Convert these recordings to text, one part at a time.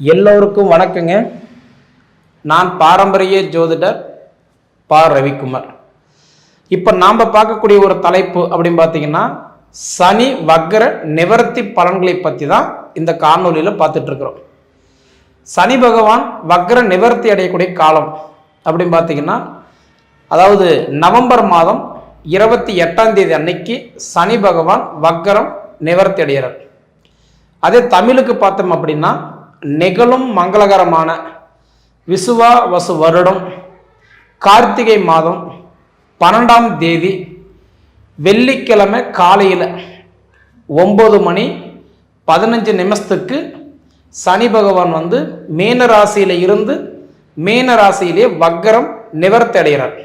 எல்லோருக்கும் வணக்கங்க. நான் பாரம்பரிய ஜோதிடர் பா. ரவிக்குமார். இப்போ நாம் பார்க்கக்கூடிய ஒரு தலைப்பு அப்படின்னு பார்த்தீங்கன்னா சனி வக்ர நிவர்த்தி பலன்களை பற்றி தான் இந்த காணொலியில் பார்த்துட்ருக்குறோம். சனி பகவான் வக்ர நிவர்த்தி அடையக்கூடிய காலம் அப்படின்னு பார்த்தீங்கன்னா அதாவது நவம்பர் மாதம் இருபத்தி எட்டாம் தேதி அன்னைக்கு சனி பகவான் வக்ரம் நிவர்த்தி அடைகிறார். அதே தமிழுக்கு பார்த்தோம் அப்படின்னா நிகழும் மங்களகரமான விசுவா வசு வருடம் கார்த்திகை மாதம் பன்னெண்டாம் தேதி வெள்ளிக்கிழமை காலையில் ஒம்பது மணி பதினஞ்சு நிமிஷத்துக்கு சனி பகவான் வந்து மீனராசியில் இருந்து மீன ராசியிலே வக்கரம் நிவர்த்தி அடைகிறார்.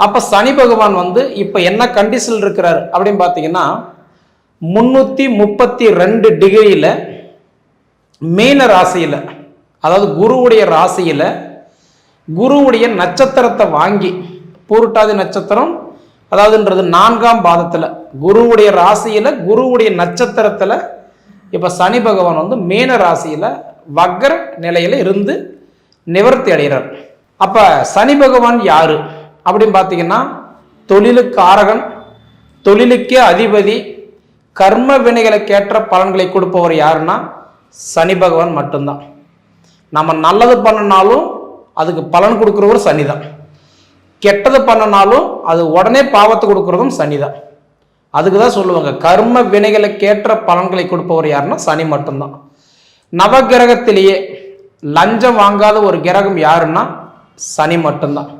அப்போ சனி பகவான் வந்து இப்போ என்ன கண்டிஷனில் இருக்கிறார் அப்படின்னு பார்த்தீங்கன்னா முன்னூற்றி முப்பத்தி ரெண்டு டிகிரியில் மீன ராசியில் அதாவது குருவுடைய ராசியில் குருவுடைய நட்சத்திரத்தை வாங்கி பூருட்டாதி நட்சத்திரம் அதாவதுன்றது நான்காம் பாதத்தில் குருவுடைய ராசியில் குருவுடைய நட்சத்திரத்தில் இப்போ சனி பகவான் வந்து மீன ராசியில் வக்ர நிலையில் இருந்து நிவர்த்தி அடைகிறார். அப்போ சனி பகவான் யார்? அப்படின்னு பார்த்தீங்கன்னா தொழிலுக்கு ஆரகன் தொழிலுக்கே அதிபதி கர்ம வினைகளுக்கேற்ற பலன்களை கொடுப்பவர் யாருன்னா சனி பகவான் மட்டும்தான். நம்ம நல்லது பண்ணினாலும் அதுக்கு பலன் கொடுக்குறவரும் சனி தான் கெட்டது பண்ணினாலும் அது உடனே பாவத்தை கொடுக்குறதும் சனி தான் அதுக்கு தான் சொல்லுவாங்க கர்ம வினைகளுக்கேற்ற பலன்களை கொடுப்பவர் யாருன்னா சனி மட்டும்தான். நவகிரகத்திலேயே லஞ்சம் வாங்காத ஒரு கிரகம் யாருன்னா சனி மட்டும்தான்.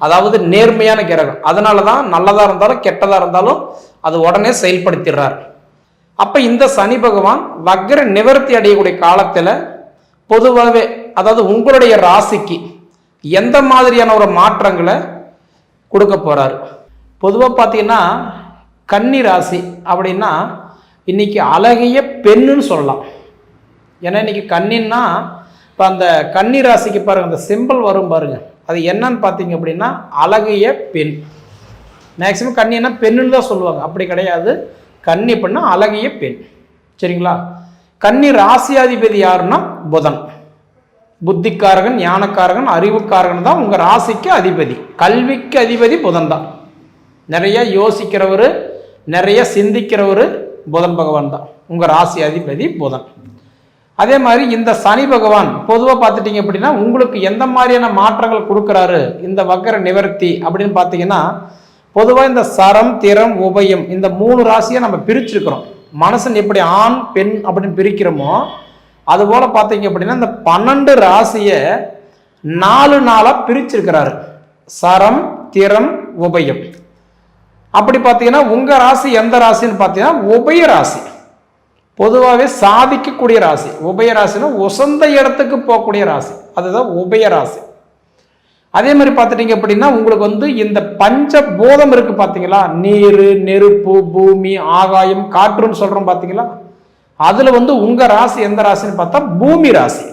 அதாவது நேர்மையான கிரகம். அதனால தான் நல்லதாக இருந்தாலும் கெட்டதாக இருந்தாலும் அது உடனே செயல்படுத்திடுறார். அப்போ இந்த சனி பகவான் வக்ர நிவர்த்தி அடையக்கூடிய காலத்தில் பொதுவாகவே அதாவது உங்களுடைய ராசிக்கு எந்த மாதிரியான ஒரு மாற்றங்களை கொடுக்க போகிறாரு பொதுவாக பார்த்தீங்கன்னா கன்னி ராசி அப்படின்னா இன்றைக்கி அழகிய பெண்ணுன்னு சொல்லலாம். ஏன்னா இன்னைக்கு கன்னின்னா இப்போ அந்த கன்னி ராசிக்கு பாருங்கள் அந்த சிம்பிள் வரும் பாருங்கள் அது என்னன்னு பார்த்தீங்க அப்படின்னா அழகிய பெண். மேக்சிமம் கன்னின்னா பெண்ணுன்னு தான் சொல்லுவாங்க. அப்படி கிடையாது. கன்னி பெண்ணா அழகிய பெண். சரிங்களா? கன்னி ராசியாதிபதி யாருன்னா புதன். புத்திக்காரகன் ஞானக்காரகன் அறிவுக்காரகன் தான் உங்கள் ராசிக்கு அதிபதி. கல்விக்கு அதிபதி புதன் தான். நிறைய யோசிக்கிறவர் நிறைய சிந்திக்கிறவர் புதன் பகவான் தான். உங்கள் ராசி அதிபதி புதன். அதே மாதிரி இந்த சனி பகவான் பொதுவாக பார்த்துட்டிங்க அப்படின்னா உங்களுக்கு எந்த மாதிரியான மாற்றங்கள் கொடுக்குறாரு இந்த வக்கர நிவர்த்தி அப்படின்னு பார்த்தீங்கன்னா பொதுவாக இந்த சரம் திறம் உபயம் இந்த மூணு ராசியை நம்ம பிரிச்சிருக்கிறோம். மனசன் எப்படி ஆண் பெண் அப்படின்னு பிரிக்கிறோமோ அதுபோல் பார்த்தீங்க அப்படின்னா இந்த பன்னெண்டு ராசியை நாலு நாளாக பிரிச்சிருக்கிறாரு. சரம் திறம் உபயம். அப்படி பார்த்தீங்கன்னா உங்கள் ராசி எந்த ராசின்னு பார்த்தீங்கன்னா உபய ராசி. பொதுவாகவே சாதிக்கக்கூடிய ராசி. உபய ராசினா உசந்த இடத்துக்கு போகக்கூடிய ராசி. அதுதான் உபய ராசி. அதே மாதிரி பார்த்துட்டீங்க அப்படின்னா உங்களுக்கு வந்து இந்த பஞ்ச போதம் இருக்கு பார்த்தீங்களா? நீர் நெருப்பு பூமி ஆகாயம் காற்றுன்னு சொல்கிறோம் பார்த்தீங்களா? அதில் வந்து உங்கள் ராசி எந்த ராசின்னு பார்த்தா பூமி ராசி.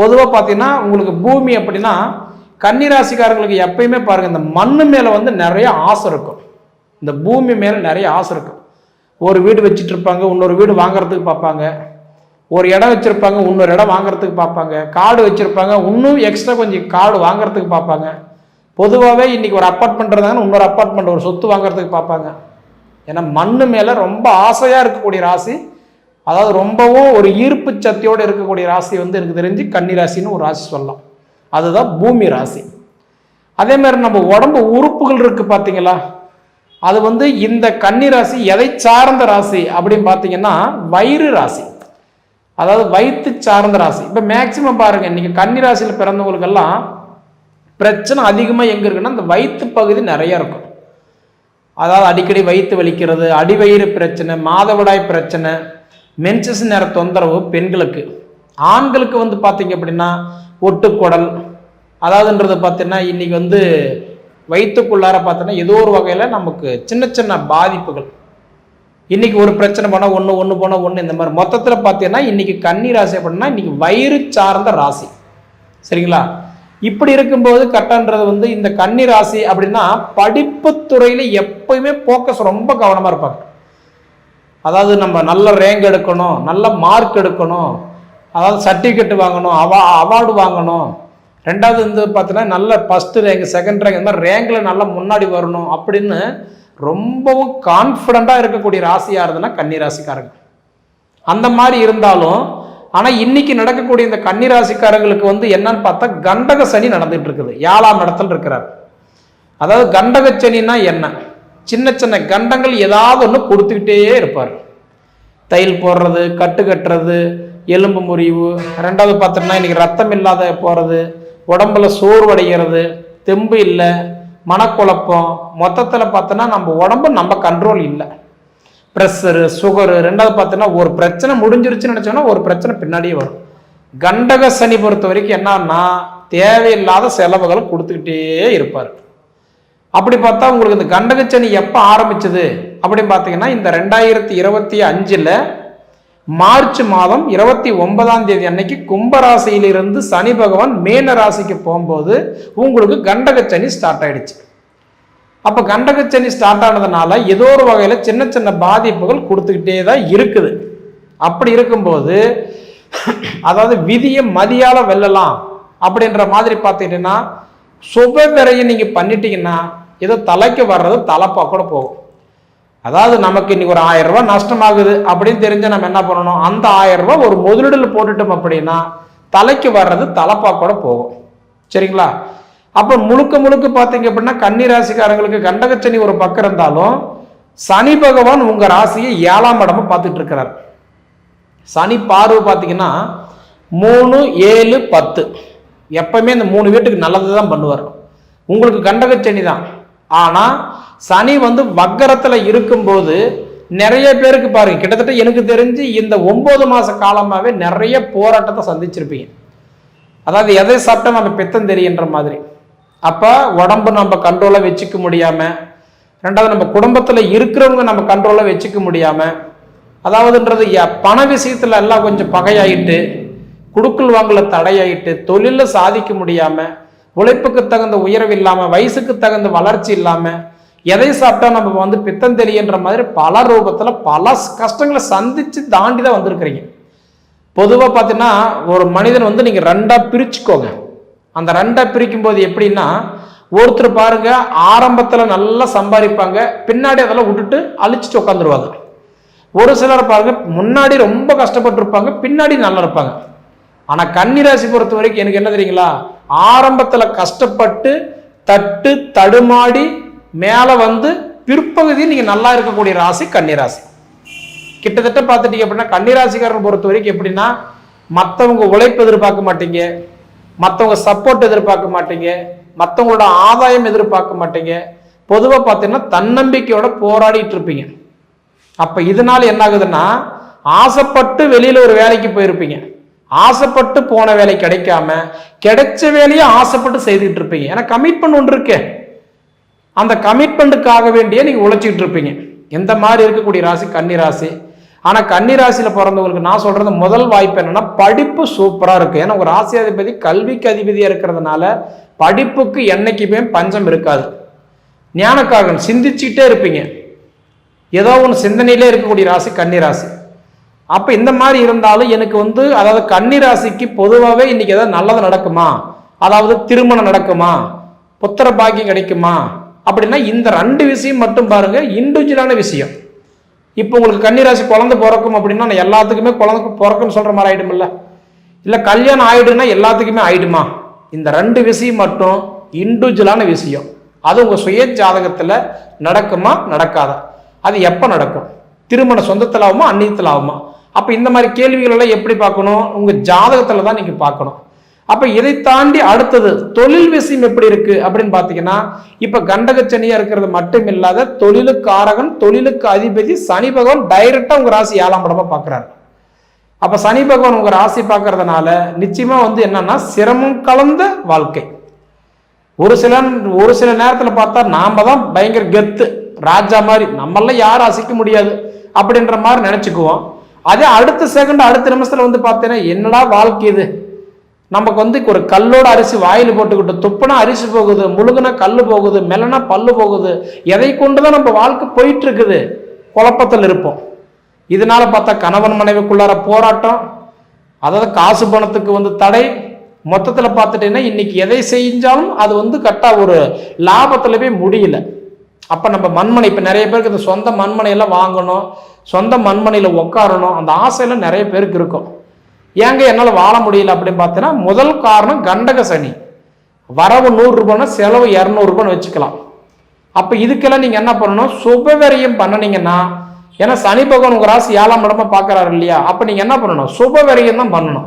பொதுவாக பார்த்தீங்கன்னா உங்களுக்கு பூமி அப்படின்னா கன்னி ராசிக்காரங்களுக்கு எப்பயுமே பாருங்கள் இந்த மண்ணு மேலே வந்து நிறைய ஆசை இருக்கும். இந்த பூமி மேலே நிறைய ஆசை இருக்கும். ஒரு வீடு வச்சுட்டு இருப்பாங்க இன்னொரு வீடு வாங்குறதுக்கு பார்ப்பாங்க. ஒரு இடம் வச்சுருப்பாங்க இன்னொரு இடம் வாங்குறதுக்கு பார்ப்பாங்க. காடு வச்சுருப்பாங்க இன்னும் எக்ஸ்ட்ரா கொஞ்சம் காடு வாங்குறதுக்கு பார்ப்பாங்க. பொதுவாகவே இன்றைக்கி ஒரு அப்பார்ட்மெண்ட் இருந்தாங்கன்னா இன்னொரு அப்பார்ட்மெண்ட் ஒரு சொத்து வாங்குறதுக்கு பார்ப்பாங்க. ஏன்னா மண் மேலே ரொம்ப ஆசையாக இருக்கக்கூடிய ராசி அதாவது ரொம்பவும் ஒரு ஈர்ப்பு சக்தியோடு இருக்கக்கூடிய ராசி வந்து எனக்கு தெரிஞ்சு கன்னி ராசின்னு ஒரு ராசி சொல்லலாம். அதுதான் பூமி ராசி. அதே மாதிரி நம்ம உடம்பு உறுப்புகள் இருக்குது பார்த்தீங்களா? அது வந்து இந்த கன்னி ராசி எதை சார்ந்த ராசி அப்படின்னு பார்த்தீங்கன்னா வயிறு ராசி. அதாவது வயிற்று சார்ந்த ராசி. இப்போ மேக்சிமம் பாருங்க இன்னைக்கு கன்னி ராசியில் பிறந்தவங்களுக்கெல்லாம் பிரச்சனை அதிகமாக எங்கே இருக்குன்னா இந்த வயிற்று பகுதி நிறைய இருக்கும். அதாவது அடிக்கடி வயிற்று வலிக்கிறது அடிவயிறு பிரச்சனை மாதவிடாய் பிரச்சனை மென்சஸ் நேர தொந்தரவு பெண்களுக்கு. ஆண்களுக்கு வந்து பார்த்தீங்க அப்படின்னா ஒட்டுக்குடல் அதாவதுன்றது பார்த்தீங்கன்னா இன்னைக்கு வந்து வயிற்றுக்குள்ளார பார்த்தோன்னா ஏதோ ஒரு வகையில் நமக்கு சின்ன சின்ன பாதிப்புகள். இன்னைக்கு ஒரு பிரச்சனை போனால் ஒன்று ஒன்று போனால் ஒன்று இந்த மாதிரி. மொத்தத்தில் பார்த்தீங்கன்னா இன்னைக்கு கன்னி ராசி அப்படின்னா இன்னைக்கு வயிறு சார்ந்த ராசி. சரிங்களா? இப்படி இருக்கும்போது கட்டன்றது வந்து இந்த கன்னி ராசி அப்படின்னா படிப்பு துறையில் எப்பயுமே ஃபோக்கஸ் ரொம்ப கவனமாக இருப்பாங்க. அதாவது நம்ம நல்ல ரேங்க் எடுக்கணும் நல்ல மார்க் எடுக்கணும் அதாவது சர்டிஃபிகேட் வாங்கணும் அவா அவார்டு வாங்கணும். ரெண்டாவது வந்து பார்த்தீங்கன்னா நல்ல ஃபஸ்ட்டு ரேங்க் செகண்ட் ரேங்க் இந்த மாதிரி ரேங்கில் நல்லா முன்னாடி வரணும் அப்படின்னு ரொம்பவும் கான்ஃபிடண்ட்டாக இருக்கக்கூடிய ராசியாக இருந்ததுன்னா கன்னி ராசிக்காரங்க அந்த மாதிரி இருந்தாலும் ஆனால் இன்னைக்கு நடக்கக்கூடிய இந்த கன்னி ராசிக்காரங்களுக்கு வந்து என்னன்னு பார்த்தா கண்டக சனி நடந்துட்டு இருக்குது ஏழாம் இடத்துல இருக்கிறார். அதாவது கண்டக சனின்னா என்ன? சின்ன சின்ன கண்டங்கள் ஏதாவது ஒன்று கொடுத்துக்கிட்டே இருப்பார். தையல் போடுறது கட்டு கட்டுறது எலும்பு முறிவு ரெண்டாவது பார்த்தோம்னா இன்னைக்கு ரத்தம் இல்லாத போகிறது உடம்புல சோர்வடைகிறது தெம்பு இல்லை மனக்குழப்பம் மொத்தத்தில் பார்த்தோன்னா நம்ம உடம்பு நம்ம கண்ட்ரோல் இல்லை. ப்ரெஷரு சுகரு ரெண்டாவது பார்த்தோன்னா ஒரு பிரச்சனை முடிஞ்சிருச்சுன்னு நினச்சோன்னா ஒரு பிரச்சனை பின்னாடியே வரும். கண்டக சனி பொறுத்த வரைக்கும் என்னன்னா தேவையில்லாத செலவுகளை கொடுத்துக்கிட்டே இருப்பார். அப்படி பார்த்தா உங்களுக்கு இந்த கண்டகச்சனி எப்போ ஆரம்பிச்சது அப்படின்னு பார்த்தீங்கன்னா இந்த ரெண்டாயிரத்தி இருபத்தி அஞ்சில் மார்ச் மாதம் இருபத்தி ஒன்பதாம் தேதி அன்னைக்கு கும்பராசியிலிருந்து சனி பகவான் மேன ராசிக்கு போகும்போது உங்களுக்கு கண்டகச்சனி ஸ்டார்ட் ஆயிடுச்சு. அப்போ கண்டகச்சனி ஸ்டார்ட் ஆனதுனால ஏதோ ஒரு வகையில் சின்ன சின்ன பாதிப்புகள் கொடுத்துக்கிட்டே தான் இருக்குது. அப்படி இருக்கும்போது அதாவது விதியை மதியால வெல்லலாம் அப்படின்ற மாதிரி பார்த்துக்கிட்டீங்கன்னா சுப விரையை நீங்கள் பண்ணிட்டீங்கன்னா ஏதோ தலைக்கு வர்றது தலைப்பாக கூட போகும். அதாவது நமக்கு இன்னைக்கு ஒரு ஆயிரம் ரூபாய் நஷ்டமாகுது அப்படின்னு தெரிஞ்ச நம்ம என்ன பண்ணணும்? அந்த ஆயிரம் ரூபாய் ஒரு முதலீடுல போட்டுட்டோம் அப்படின்னா தலைக்கு வர்றது தலைப்பா கூட போகும். சரிங்களா? அப்போ முழுக்க முழுக்க பார்த்தீங்க அப்படின்னா கன்னி ராசிக்காரங்களுக்கு கண்டகச்சனி ஒரு பக்கம் இருந்தாலும் சனி பகவான் உங்க ராசியை ஏழாம் இடமா பார்த்துட்டு இருக்கிறார். சனி பார்வை பார்த்தீங்கன்னா மூணு ஏழு பத்து. எப்பவுமே இந்த மூணு வீட்டுக்கு நல்லது தான் பண்ணுவார். உங்களுக்கு கண்டகச்சனி தான். ஆனால் சனி வந்து வக்கரத்தில் இருக்கும்போது நிறைய பேருக்கு பாருங்க கிட்டத்தட்ட எனக்கு தெரிஞ்சு இந்த ஒம்பது மாத காலமாகவே நிறைய போராட்டத்தை சந்திச்சிருப்பீங்க. அதாவது எதை சாப்பிட்டா நம்ம பித்தம் தெரியுன்ற மாதிரி. அப்போ உடம்பு நம்ம கண்ட்ரோலாக வச்சுக்க முடியாமல் ரெண்டாவது நம்ம குடும்பத்தில் இருக்கிறவங்க நம்ம கண்ட்ரோலாக வச்சுக்க முடியாமல் அதாவதுன்றது பண விஷயத்தில் எல்லாம் கொஞ்சம் பகையாயிட்டு குடுக்கல் வாங்கல தடையாயிட்டு தொழிலில் சாதிக்க முடியாமல் உழைப்புக்கு தகுந்த உயர்வு இல்லாமல் வயசுக்கு தகுந்த வளர்ச்சி இல்லாமல் எதை சாப்பிட்டா நம்ம வந்து பித்தம் தெரியன்ற மாதிரி பல ரூபத்தில் பல கஷ்டங்களை சந்தித்து தாண்டி தான் வந்திருக்கிறீங்க. பொதுவாக பார்த்தீங்கன்னா ஒரு மனிதன் வந்து நீங்கள் ரெண்டாக பிரிச்சுக்கோங்க. அந்த ரெண்டாக பிரிக்கும் போது எப்படின்னா ஒருத்தர் பாருங்க ஆரம்பத்தில் நல்லா சம்பாதிப்பாங்க பின்னாடி அதெல்லாம் விட்டுட்டு அழிச்சிட்டு உட்காந்துருவாங்க ஒரு சிலர் பாருங்க முன்னாடி ரொம்ப கஷ்டப்பட்டிருப்பாங்க பின்னாடி நல்லா இருப்பாங்க. ஆனால் கன்னிராசி பொறுத்த வரைக்கும் எனக்கு என்ன தெரியுங்களா? ஆரம்பத்தில் கஷ்டப்பட்டு தட்டு தடுமாடி மேலே வந்து பிற்பகுதியில் நீங்கள் நல்லா இருக்கக்கூடிய ராசி கன்னிராசி. கிட்டத்தட்ட பார்த்துட்டீங்க அப்படின்னா கன்னிராசிக்காரன் பொறுத்த வரைக்கும் எப்படின்னா மற்றவங்க உழைப்பு எதிர்பார்க்க மாட்டீங்க. மற்றவங்க சப்போர்ட் எதிர்பார்க்க மாட்டீங்க. மற்றவங்களோட ஆதாயம் எதிர்பார்க்க மாட்டீங்க. பொதுவாக பார்த்தீங்கன்னா தன்னம்பிக்கையோட போராடிட்டு இருப்பீங்க. அப்போ இதனால என்ன ஆகுதுன்னா ஆசைப்பட்டு வெளியில் ஒரு வேலைக்கு போயிருப்பீங்க. ஆசைப்பட்டு போன வேலை கிடைக்காம கிடைச்ச வேலையை ஆசைப்பட்டு செய்துட்டு இருப்பீங்க. ஏன்னா கமிட்மெண்ட் ஒன்று இருக்கு. அந்த கமிட்மெண்ட்டுக்காக வேண்டிய நீங்கள் உழைச்சிட்டு இருப்பீங்க. எந்த மாதிரி இருக்கக்கூடிய ராசி? கன்னி ராசி. ஆனால் கன்னி ராசியில் பிறந்தவங்களுக்கு நான் சொல்கிறது முதல் வாய்ப்பு என்னன்னா படிப்பு சூப்பராக இருக்குது ஏன்னா ஒரு ராசியாதிபதி கல்விக்கு அதிபதியாக இருக்கிறதுனால படிப்புக்கு என்னைக்குமே பஞ்சம் இருக்காது. ஞானக்காகன் சிந்திச்சுக்கிட்டே இருப்பீங்க. ஏதோ ஒன்று சிந்தனையிலே இருக்கக்கூடிய ராசி கன்னி ராசி. அப்போ இந்த மாதிரி இருந்தாலும் எனக்கு வந்து அதாவது கன்னிராசிக்கு பொதுவாகவே இன்னைக்கு ஏதாவது நல்லது நடக்குமா? அதாவது திருமணம் நடக்குமா? புத்திர பாக்கியம் கிடைக்குமா? அப்படின்னா இந்த ரெண்டு விஷயம் மட்டும் பாருங்க இண்டிவிஜுவலான விஷயம். இப்போ உங்களுக்கு கன்னிராசி குழந்தை பிறக்கும் அப்படின்னா நான் எல்லாத்துக்குமே குழந்தை பிறக்கும்னு சொல்கிற மாதிரி ஆயிடுமில்ல இல்லை கல்யாணம் ஆகிடுன்னா எல்லாத்துக்குமே ஆகிடுமா இந்த ரெண்டு விஷயம் மட்டும் இண்டிவிஜுவலான விஷயம். அது உங்கள் சுய ஜாதகத்தில் நடக்குமா நடக்காதா? அது எப்போ நடக்கும்? திருமண சொந்தத்தில் ஆகுமா அந்நியத்தில் ஆகுமா? அப்போ இந்த மாதிரி கேள்விகளெல்லாம் எப்படி பார்க்கணும்? உங்கள் ஜாதகத்தில் தான் நீங்கள் பார்க்கணும். அப்போ இதை தாண்டி அடுத்தது தொழில் விஷயம் எப்படி இருக்கு அப்படின்னு பார்த்தீங்கன்னா இப்போ கண்டகச்சனியாக இருக்கிறது மட்டும் இல்லாத தொழிலுக்காரகன் தொழிலுக்கு அதிபதி சனி பகவான் டைரெக்டாக உங்கள் ராசி ஏழாம் படமாக பார்க்குறாரு. அப்போ சனி பகவான் உங்கள் ராசி பார்க்கறதுனால நிச்சயமாக வந்து என்னன்னா சிரமம் கலந்த வாழ்க்கை. ஒரு சில ஒரு சில நேரத்தில் பார்த்தா நாம் தான் பயங்கர கெத்து. ராஜா மாதிரி நம்மளாம் யாரும் அசைக்க முடியாது அப்படின்ற மாதிரி நினச்சிக்குவோம். அதே அடுத்த செகண்ட் அடுத்த நிமிஷத்தில் வந்து பார்த்தீங்கன்னா என்னடா வாழ்க்கை இது? நமக்கு வந்து ஒரு கல்லோட அரிசி வாயில் போட்டுக்கிட்டு துப்புனா அரிசி போகுது முழுகுனா கல் போகுது மெல்லனா பல்லு போகுது. எதை கொண்டு தான் நம்ம வாழ்க்கை போயிட்டு இருக்குது குழப்பத்தில் இருப்போம். இதனால பார்த்தா கணவன் மனைவிக்குள்ளார போராட்டம் அதாவது காசு பணத்துக்கு வந்து தடை. மொத்தத்தில் பார்த்துட்டீங்கன்னா இன்னைக்கு எதை செஞ்சாலும் அது வந்து கரெக்டாக ஒரு லாபத்தில் போய் முடியல. அப்போ நம்ம மண்மனை இப்போ நிறைய பேருக்கு இந்த சொந்த மண்மனையெல்லாம் வாங்கணும். சொந்த மண்மனையில் உட்காரணும் அந்த ஆசையில் நிறைய பேருக்கு இருக்கும். ஏங்க என்னால் வாழ முடியல அப்படின்னு பார்த்தீங்கன்னா முதல் காரணம் கண்டக சனி. வரவு நூறுரூபான்னா செலவு இரநூறுபான்னு வச்சுக்கலாம். அப்போ இதுக்கெல்லாம் நீங்கள் என்ன பண்ணணும்? சுபவரியம் பண்ணினீங்கன்னா ஏன்னா சனி பகவான் உங்கள் ராசி ஏழாம் இடமா பார்க்குறாரு இல்லையா? அப்போ நீங்கள் என்ன பண்ணணும்? சுபவரியம் தான் பண்ணணும்.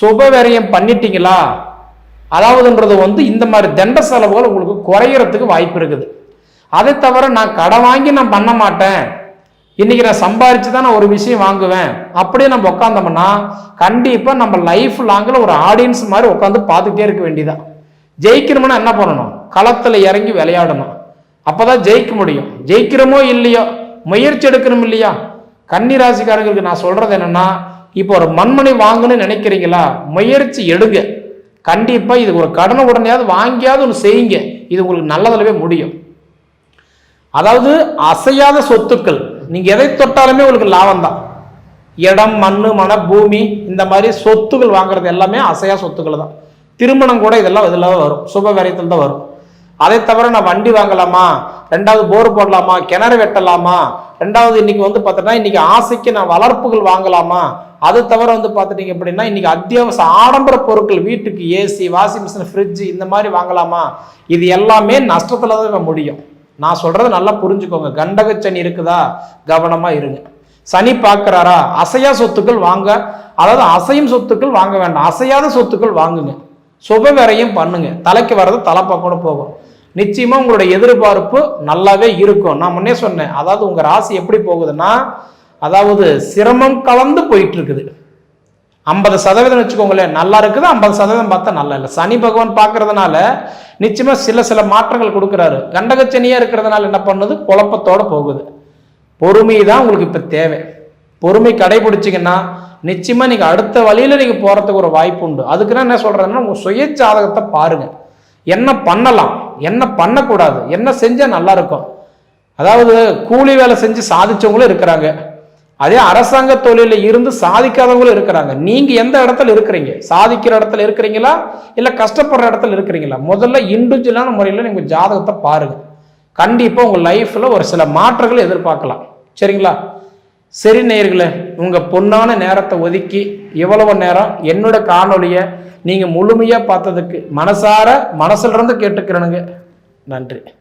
சுபவரியம் பண்ணிட்டீங்களா? அதாவதுன்றது வந்து இந்த மாதிரி தண்ட செலவுகள் உங்களுக்கு குறையிறதுக்கு வாய்ப்பு இருக்குது. அதை தவிர நான் கடன் வாங்கி நான் பண்ண மாட்டேன். இன்னைக்கு நான் சம்பாரிச்சு தான் நான் ஒரு விஷயம் வாங்குவேன். அப்படியே நம்ம உட்காந்தோம்னா கண்டிப்பாக நம்ம லைஃப் லாங்கில் ஒரு ஆடியன்ஸ் மாதிரி உட்காந்து பார்த்துட்டே இருக்க வேண்டியதான் ஜெயிக்கணும்னா என்ன பண்ணணும்? களத்தில் இறங்கி விளையாடணும். அப்போதான் ஜெயிக்க முடியும். ஜெயிக்கிறோமோ இல்லையோ? முயற்சி எடுக்கணும் இல்லையா? கன்னி ராசிக்காரங்களுக்கு நான் சொல்கிறது என்னென்னா இப்போ ஒரு மண்மனை வாங்கணும்னு நினைக்கிறீங்களா? முயற்சி எடுங்க. கண்டிப்பாக இது ஒரு கடனை உடனேயாவது வாங்கியாவது ஒன்று செய்யுங்க. இது உங்களுக்கு நல்லதுலவே முடியும். அதாவது அசையாத சொத்துக்கள். நீங்கள் எதை தொட்டாலுமே உங்களுக்கு லாபம் தான் இடம் மண் மன பூமி இந்த மாதிரி சொத்துக்கள் வாங்குறது எல்லாமே அசையா சொத்துக்கள் தான் திருமணம் கூட இதெல்லாம் இதில் தான் வரும். சுப விரயத்தில் தான் வரும். அதை தவிர நான் வண்டி வாங்கலாமா? ரெண்டாவது போர் போடலாமா? கிணறு வெட்டலாமா? ரெண்டாவது இன்னைக்கு வந்து பார்த்தோன்னா இன்னைக்கு ஆசைக்கு நான் வளர்ப்புகள் வாங்கலாமா? அது தவிர வந்து பார்த்துட்டீங்க அப்படின்னா இன்னைக்கு அத்தியாவசிய ஆடம்பர பொருட்கள் வீட்டுக்கு ஏசி வாஷிங் மிஷின் ஃப்ரிட்ஜ் இந்த மாதிரி வாங்கலாமா? இது எல்லாமே நஷ்டத்துல தான் முடியும். நான் சொல்றதை நல்லா புரிஞ்சுக்கோங்க. கண்டக சனி இருக்குதா? கவனமா இருங்க. சனி பார்க்குறாரா? அசையா சொத்துக்கள் வாங்க அதாவது அசையும் சொத்துக்கள் வாங்க வேண்டாம். அசையாத சொத்துக்கள் வாங்குங்க. சுப வேறையும் பண்ணுங்க. தலைக்கு வர்றது தலைப்பா கூட போகும். நிச்சயமா உங்களுடைய எதிர்பார்ப்பு நல்லாவே இருக்கும். நான் முன்னே சொன்னேன். அதாவது உங்க ராசி எப்படி போகுதுன்னா அதாவது சிரமம் கலந்து போயிட்டு இருக்குது. ஐம்பது சதவீதம் வச்சுக்கோங்களேன் நல்லா இருக்குது ஐம்பது சதவீதம் பார்த்தா நல்லா இல்லை. சனி பகவான் பார்க்கறதுனால நிச்சயமாக சில சில மாற்றங்கள் கொடுக்குறாரு. கண்டகச்சனியாக இருக்கிறதுனால என்ன பண்ணுது? குழப்பத்தோடு போகுது. பொறுமை தான் உங்களுக்கு இப்போ தேவை. பொறுமை கடைபிடிச்சிங்கன்னா நிச்சயமாக நீங்கள் அடுத்த வழியில் நீங்கள் போகிறதுக்கு ஒரு வாய்ப்பு உண்டு. அதுக்கு நான் என்ன சொல்கிறேன்னா உங்கள் சுய ஜாதகத்தை பாருங்கள் என்ன பண்ணலாம்? என்ன பண்ணக்கூடாது? என்ன செஞ்சால் நல்லா இருக்கும்? அதாவது கூலி வேலை செஞ்சு சாதிச்சவங்களும் இருக்கிறாங்க. அதே அரசாங்க தொழில இருந்து சாதிக்காதவங்களும் இருக்கிறாங்க. நீங்க எந்த இடத்துல இருக்கிறீங்க? சாதிக்கிற இடத்துல இருக்கிறீங்களா? இல்ல கஷ்டப்படுற இடத்துல இருக்கிறீங்களா? முதல்ல இண்டிவிஜுவலான முறையில் நீங்க ஜாதகத்தை பாருங்க. கண்டிப்பா உங்க லைஃப்ல ஒரு சில மாற்றங்களை எதிர்பார்க்கலாம். சரிங்களா? சரி நேயர்களே உங்க பொன்னான நேரத்தை ஒதுக்கி இவ்வளவு நேரம் என்னோட காணொலியை நீங்க முழுமையா பார்த்ததுக்கு மனசார மனசுல இருந்து கேட்டுக்கிறனுங்க. நன்றி.